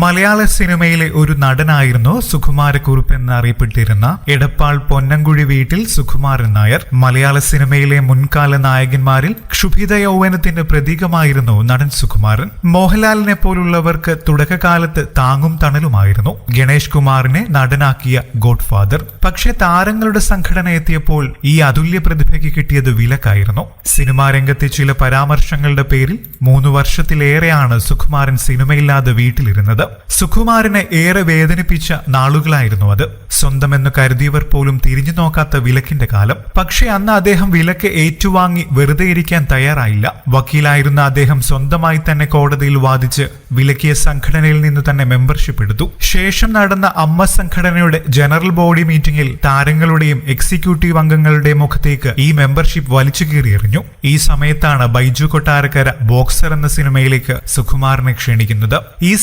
മലയാള സിനിമയിലെ ഒരു നടനായിരുന്നു സുകുമാരക്കുറുപ്പ് എന്നറിയപ്പെട്ടിരുന്ന എടപ്പാൾ പൊന്നങ്കുഴി വീട്ടിൽ സുകുമാരൻ നായർ. മലയാള സിനിമയിലെ മുൻകാല നായകന്മാരിൽ ക്ഷുഭിത യൗവനത്തിന്റെ പ്രതീകമായിരുന്നു നടൻ സുകുമാരൻ. മോഹൻലാലിനെ പോലുള്ളവർക്ക് തുടക്കകാലത്ത് താങ്ങും തണലുമായിരുന്നു. ഗണേഷ് കുമാറിനെ നടനാക്കിയ ഗോഡ് ഫാദർ പക്ഷെ താരങ്ങളുടെ സംഘടന എത്തിയപ്പോൾ ഈ അതുല്യ പ്രതിഭയ്ക്ക് കിട്ടിയത് വിലക്കായിരുന്നു. സിനിമാ രംഗത്തെ ചില പരാമർശങ്ങളുടെ പേരിൽ മൂന്ന് വർഷത്തിലേറെയാണ് സുകുമാരൻ സിനിമയില്ലാതെ വീട്ടിലിരുന്നത്. സുകുമാരനെ ഏറെ വേദനിപ്പിച്ച നാളുകളായിരുന്നു അത്. സ്വന്തമെന്ന് കരുതിയവർ പോലും തിരിഞ്ഞു നോക്കാത്ത വിലക്കിന്റെ കാലം. പക്ഷേ അന്ന് അദ്ദേഹം വിലക്ക് ഏറ്റുവാങ്ങി വെറുതെ ഇരിക്കാൻ തയ്യാറായില്ല. വക്കീലായിരുന്ന അദ്ദേഹം സ്വന്തമായി തന്നെ കോടതിയിൽ വാദിച്ച് വിലക്കിയ സംഘടനയിൽ നിന്ന് തന്നെ മെമ്പർഷിപ്പ് എടുത്തു. ശേഷം നടന്ന അമ്മ സംഘടനയുടെ ജനറൽ ബോഡി മീറ്റിംഗിൽ താരങ്ങളുടെയും എക്സിക്യൂട്ടീവ് അംഗങ്ങളുടെയും മുഖത്തേക്ക് ഈ മെമ്പർഷിപ്പ് വലിച്ചു കീറിയെറിഞ്ഞു ഈ സമയത്താണ് ബൈജു കൊട്ടാരക്കര ബോക്സർ എന്ന സിനിമയിലേക്ക് സുകുമാരനെ ക്ഷണിക്കുന്നത്. ഈ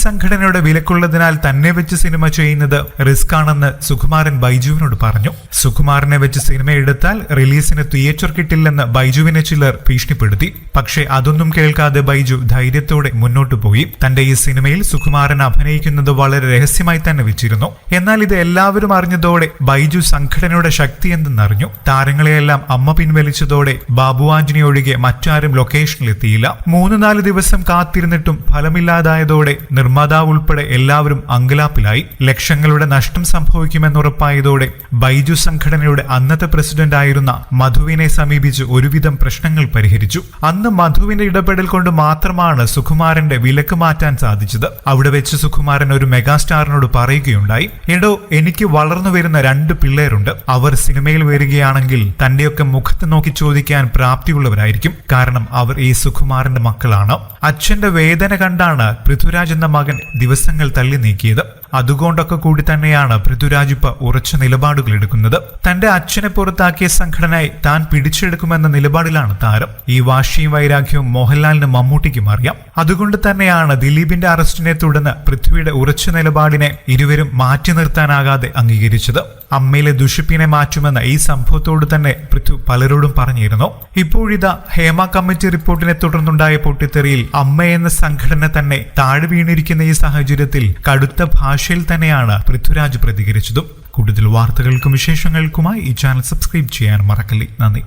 സംഘടനയുടെ വിലക്കുള്ളതിനാൽ തന്നെ വെച്ച് സിനിമ ചെയ്യുന്നത് റിസ്ക് ആണെന്ന് സുകുമാരൻ ബൈജുവിനോട് പറഞ്ഞു. സുകുമാരനെ വെച്ച് സിനിമ എടുത്താൽ റിലീസിന് തിയേറ്റർ കിട്ടില്ലെന്ന് ബൈജുവിനെ ചിലർ ഭീഷണിപ്പെടുത്തി. പക്ഷേ അതൊന്നും കേൾക്കാതെ ബൈജു ധൈര്യത്തോടെ മുന്നോട്ടു പോയി. തന്റെ ഈ സിനിമയിൽ സുകുമാരൻ അഭിനയിക്കുന്നത് വളരെ രഹസ്യമായി തന്നെ വെച്ചിരുന്നു. എന്നാൽ ഇത് എല്ലാവരും അറിഞ്ഞതോടെ ബൈജു സംഘടനയുടെ ശക്തി എന്തെന്നറിഞ്ഞു. താരങ്ങളെയെല്ലാം അമ്മ പിൻവലിച്ചതോടെ ബാബു ആന്റണി ഒഴികെ മറ്റാരും ലൊക്കേഷനിലെത്തിയില്ല. മൂന്ന് നാല് ദിവസം കാത്തിരുന്നിട്ടും ഫലമില്ലാതായതോടെ നിർമ്മാതാവ് ഉൾപ്പെടെ എല്ലാവരും അങ്കലാപ്പിലായി. ലക്ഷങ്ങളുടെ നഷ്ടം സംഭവിക്കുമെന്നുറപ്പായതോടെ ബൈജു സംഘടനയുടെ അന്നത്തെ പ്രസിഡന്റ് ആയിരുന്ന മധുവിനെ സമീപിച്ച് ഒരുവിധം പ്രശ്നങ്ങൾ പരിഹരിച്ചു. അന്ന് മധുവിന്റെ ഇടപെടൽ കൊണ്ട് മാത്രമാണ് സുകുമാരന്റെ വിലക്ക് മാറ്റാൻ സാധിച്ചത്. അവിടെ വെച്ച് സുകുമാരൻ ഒരു മെഗാസ്റ്റാറിനോട് പറയുകയുണ്ടായി. എടോ എനിക്ക് വളർന്നു വരുന്ന രണ്ട് പിള്ളേരുണ്ട്. അവർ സിനിമയിൽ വരികയാണെങ്കിൽ തന്റെയൊക്കെ മുഖത്ത് നോക്കി ചോദിക്കാൻ പ്രാപ്തിയുള്ളവരായിരിക്കും. കാരണം അവർ ഈ സുകുമാരന്റെ മക്കളാണ്. അച്ഛന്റെ വേദന കണ്ടാണ് പൃഥ്വിരാജ് എന്ന മകൻ ദിവസങ്ങൾ തള്ളി നീക്കിയത്. അതുകൊണ്ടൊക്കെ കൂടി തന്നെയാണ് പൃഥ്വിരാജ് ഇപ്പൊ ഉറച്ച നിലപാടുകൾ എടുക്കുന്നത്. തന്റെ അച്ഛനെ പുറത്താക്കിയ സംഘടനയെ താൻ പിടിച്ചെടുക്കുമെന്ന നിലപാടിലാണ് താരം. ഈ വാശിയും വൈരാഗ്യവും മോഹൻലാലിന് മമ്മൂട്ടിക്കും അറിയാം. അതുകൊണ്ട് തന്നെയാണ് ദിലീപിന്റെ അറസ്റ്റിനെ തുടർന്ന് പൃഥ്വിയുടെ ഉറച്ച നിലപാടിനെ ഇരുവരും മാറ്റി നിർത്താനാകാതെ അംഗീകരിച്ചത്. അമ്മയിലെ ദുഷിപ്പിനെ മാറ്റുമെന്ന ഈ സംഭവത്തോട് തന്നെ പൃഥ്വി പലരോടും പറഞ്ഞിരുന്നു. ഇപ്പോഴിതാ ഹേമ കമ്മിറ്റി റിപ്പോർട്ടിനെ തുടർന്നുണ്ടായ പൊട്ടിത്തെറിയിൽ എന്ന സംഘടന തന്നെ താഴെ വീണിരിക്കുന്ന ഈ സാഹചര്യത്തിൽ കടുത്ത ഭാഷയിൽ തന്നെയാണ് പൃഥ്വിരാജ് പ്രതികരിച്ചതും. കൂടുതൽ വാർത്തകൾക്കും വിശേഷങ്ങൾക്കുമായി ഈ ചാനൽ സബ്സ്ക്രൈബ് ചെയ്യാൻ മറക്കല്ലേ. നന്ദി.